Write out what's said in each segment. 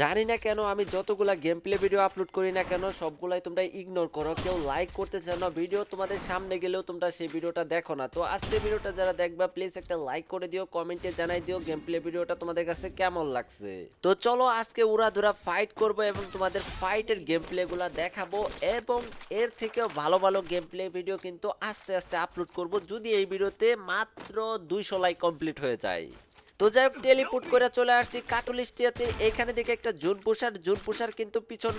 জানি না কেন আমি যতগুলা গেম প্লে ভিডিও আপলোড করি না কেন, সবগুলাই তোমরা ইগনোর করো। কেউ লাইক করতে চাও না ভিডিও তোমাদের সামনে গেলেও তোমরা সেই ভিডিওটা দেখো না। তো আজকে ভিডিওটা যারা দেখবা প্লিজ একটা লাইক করে দিও কমেন্টে জানাই দিও গেম প্লে ভিডিওটা তোমাদের কাছে কেমন লাগছে। তো চলো আজকে উড়াধুরা ফাইট করব এবং তোমাদের ফাইটের গেম প্লে গুলা দেখাবো এবং এর থেকেও ভালো ভালো গেম প্লে ভিডিও কিন্তু আস্তে আস্তে আপলোড করব। যদি এই ভিডিওতে মাত্র দুইশো লাইক কমপ্লিট হয়ে যায়। তো যাই হোক টেলিপুট করে চলে আসছি কাটুলিস্টিয়াতে এখানে দেখে একটা জুন পুষার জুন পুষার কিন্তু পিছন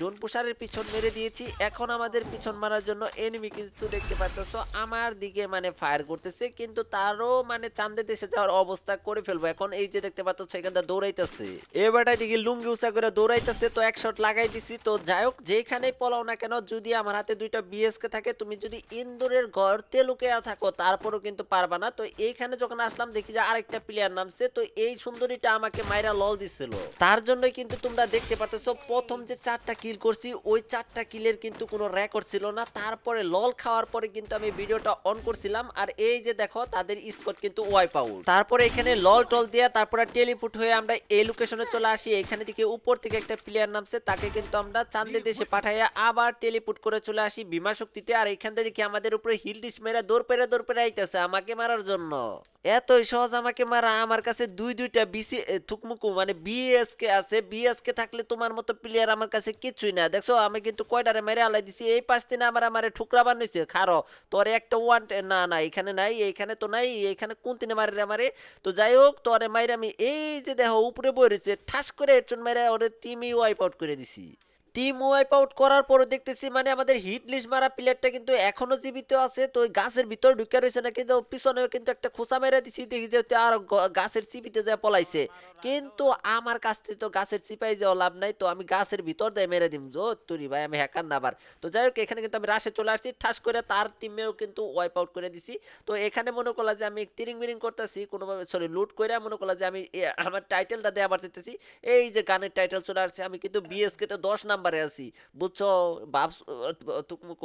জুন পুষারের পিছন মেরে দিয়েছি। এখন আমাদের পিছন মারার জন্য এনিমি কিন্তু দেখতে পাচ্ছ আমার দিকে মানে ফায়ার করতেছে, কিন্তু তারও মানে চান্দে দেশে যাওয়ার অবস্থা করে ফেলব। এখন এই যে দেখতে পাচ্ছ, সেখানটা দৌড়াইতেছে। এবারটাই দেখি লুঙ্গি উঁচা করে দৌড়াইতেছে, তো এক শট লাগাই দিছি। তো যাই হোক যেখানেই পলাও না কেন, যদি আমার হাতে দুইটা বিএসকে থাকে, তুমি যদি ইন্দুরের গর্তে লুকে থাকো, তারপরও কিন্তু পারবা না। তো এইখানে যখন আসলাম, দেখি যে আরেকটা প্লেয়ার নামছে তো এই সুন্দরীটা আমাকে মাইরা লল দিছিল। তার জন্যই কিন্তু তোমরা দেখতে পারতেছো, প্রথম যে চারটা কিল করছি, ওই চারটা কিলের কিন্তু কোনো রেকর্ড ছিল না। তারপরে লল খাওয়ার পরে কিন্তু আমি ভিডিওটা অন করছিলাম, আর এই যে দেখো, তাদের স্কোর কিন্তু ওয়াইপ আউট তারপরে এখানে লল টল দিয়ে তারপরে টেলিপুট হয়ে আমরা এই লোকেশনে চলে আসি। এখানে থেকে উপর থেকে একটা প্লেয়ার নামছে, তাকে কিন্তু আমরা চান্দে দেশে পাঠাইয়া আবার টেলিপুট করে চলে আসি বিমা শক্তিতে আর এখান থেকে আমাদের উপরে হিল ডিস মেরা দৌড় পেরে দৌড় পেরে আইতেছে আমাকে মারার জন্য। এতই সহজ আমাকে মারা, আমার কাছে দুই, দুইটা বিসি থুকমুকু মানে বিএসকে আছে। বিএসকে থাকলে তোমার মতো প্লেয়ার আমার কাছে কিছুই না। দেখছ, আমি কিন্তু কয়টারে মেরে আলাই দিছি? এই পাঁচ দিনে আমার আমারে ঠুকরা বানিয়েছে খারো, তোর একটা ওয়ান না না, এখানে নাই এইখানে তো নাই এইখানে কোন তিনে মারে আমারে? তো যাই হোক, তোরে মাইরে আমি এই যে দেখো, উপরে বই ঠাস করে হেডশট মেরে ওরে টিমই ওয়াইপ আউট করে দিছি। টিম ওয়াইপ আউট করার পরে দেখতেছি মানে আমাদের হিট লিস্ট মারা প্লেয়ারটা কিন্তু এখনও জীবিত আছে। তো গাছের ভিতর ঢুকে রয়েছে না কিন্তু পিছনে কিন্তু একটা খোসা মেরে দিছি। দেখি যে আর গাছের চিপিতে যায় পলাইছে। কিন্তু আমার কাছ থেকে তো গাছের চিপাই যাওয়া লাভ নাই। তো আমি গাছের ভিতর দিয়ে মেরে দিম। জো তুরি ভাই, আমি হ্যাকার না আবার। তো যাই হোক, এখানে কিন্তু আমি রাশে চলে আসছি। ঠাস করে তার টিমেও কিন্তু ওয়াইপ আউট করে দিছি। তো এখানে মনে করলা যে আমি তিরিং বিরিং করতেছি। কোনোভাবে সরি লুট করে মনে করলা যে আমি আমার টাইটেলটা দেওয়া আবার এই যে গানের টাইটেল চলে আসছে। আমি কিন্তু বিএসকে তে দশ নাম্বারে আছি। বুঝছ? বাপ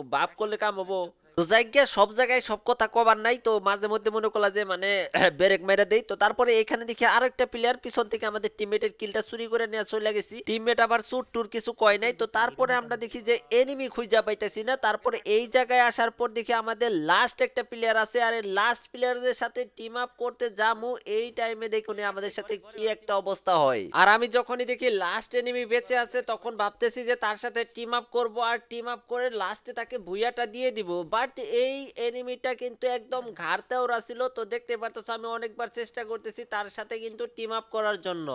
বাপ করলে কাম হব। তো জায়গা, সব জায়গায় সব কথা কবার নাই, তো মাঝে মধ্যে মনে করলা যে মানে ব্রেক মেরে দেই। তো তারপরে এখানে দেখি আর একটা প্লেয়ার পিছন থেকে আমাদের টিমমেটের কিলটা চুরি করে নিয়ে চলে গেছি। টিমমেট আবার চুর টুর কিছু কয় নাই। তো তারপরে আমরা দেখি যে এনিমি খুঁজা পাইতেছি না। তারপরে এই জায়গায় আসার পর দেখি আমাদের লাস্ট একটা প্লেয়ার আছে। আর লাস্ট প্লেয়ারদের সাথে টিম আপ করতে যামু। এই টাইমে দেখুন আমাদের সাথে কি একটা অবস্থা হয়। আর আমি যখনই দেখি লাস্ট এনিমি বেঁচে আছে, তখন ভাবতেছি যে, তার সাথে টিম আপ করব। আর টিম আপ করে লাস্টে তাকে ভুইয়াটা দিয়ে দিব। বাট এই এনিমিটা কিন্তু একদম ঘাড়তে ওরা ছিল তো দেখতে পারতো আমি অনেকবার চেষ্টা করতেছি তার সাথে কিন্তু টিম আপ করার জন্য।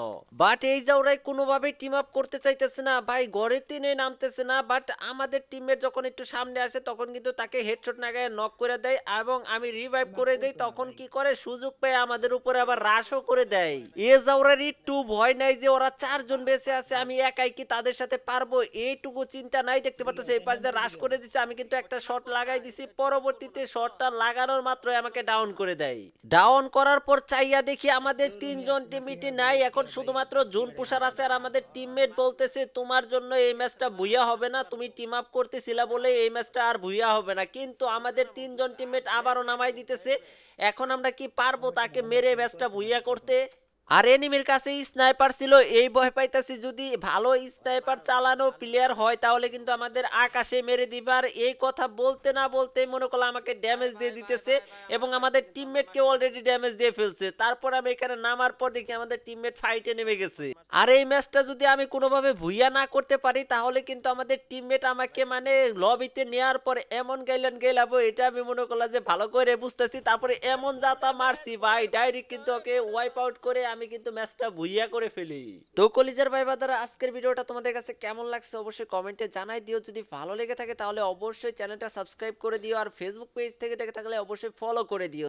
বাট এই জাউরাই কোনোভাবেই টিম আপ করতে চাইতেছে না ভাই ঘরে তিনে নামতেছে না বাট আমাদের টিমের যখন একটু সামনে আসে তখন কিন্তু তাকে হেডশট নাগায় নক করে দেয় এবং আমি রিভাইভ করে দেই তখন কি করে? সুযোগ পেয়ে আমাদের উপরে আবার রাশও করে দেয়। এ জাউরার একটু ভয় নাই যে ওরা চারজন বেঁচে আছে আমি একাই কি তাদের সাথে পারব? এইটুকু চিন্তা নাই। দেখতে পাচ্ছ এই পাশ দিয়ে রাশ করে দিছে আমি কিন্তু একটা শট লাগাই দিছি। পরবর্তীতে শটটা লাগানোর মাত্র আমাকে ডাউন করে দেয়। ডাউন করার পর চাইয়া দেখি আমাদের তিনজন টিমিটি নাই। এখন শুধুমাত্র জুন পুষার আছে আর আমাদের টিমমেট বলতেছে, তোমার জন্য এই ম্যাচটা ভুইয়া হবে না, তুমি টিম আপ করতেছিলা বলে এই ম্যাচটা আর ভুইয়া হবে না। কিন্তু আমাদের তিনজন টিমমেট আবারও নামাই দিতেছে। এখন আমরা কি পারব তাকে মেরে ম্যাচটা ভুইয়া করতে? আর এনিমির কাছে স্নাইপার ছিল। এই ভয় পাইতাছি যদি ভালো স্নাইপার চালানো প্লেয়ার হয়, তাহলে কিন্তু আমাদের আকাশে মেরে দিবার এই কথা বলতে না বলতে মনে করল আমাকে ড্যামেজ দিয়ে দিতেছে এবং আমাদের টিমমেটকে অলরেডি ড্যামেজ দিয়ে ফেলছে। তারপর আমি এখানে নামার পর দেখি আমাদের টিমমেট ফাইটে নেমে গেছে। আর এই ম্যাচটা যদি আমি কোনোভাবে ভুইয়া না করতে পারি, তাহলে কিন্তু আমাদের টিমমেট আমাকে মানে লবিতে নেওয়ার পর এমন গাইলেন গেলাবো এটা আমি মনে করলাম যে ভালো করে বুঝতেছি। তারপরে এমন যাতা মারছি, ভাই ডাইরেক্ট কিন্তু ওকে ওয়াইপ আউট করে আমি কিন্তু ম্যাচটা ভুইয়া করে ফেলি। তো কলিজার ভাই বাদারা আজকের ভিডিওটা তোমাদের কাছে কেমন লাগছে অবশ্যই কমেন্টে জানাই দিও। যদি ভালো লেগে থাকে তাহলে অবশ্যই চ্যানেলটা সাবস্ক্রাইব করে দিও আর ফেসবুক পেজ থেকে দেখে থাকলে অবশ্যই ফলো করে দিও।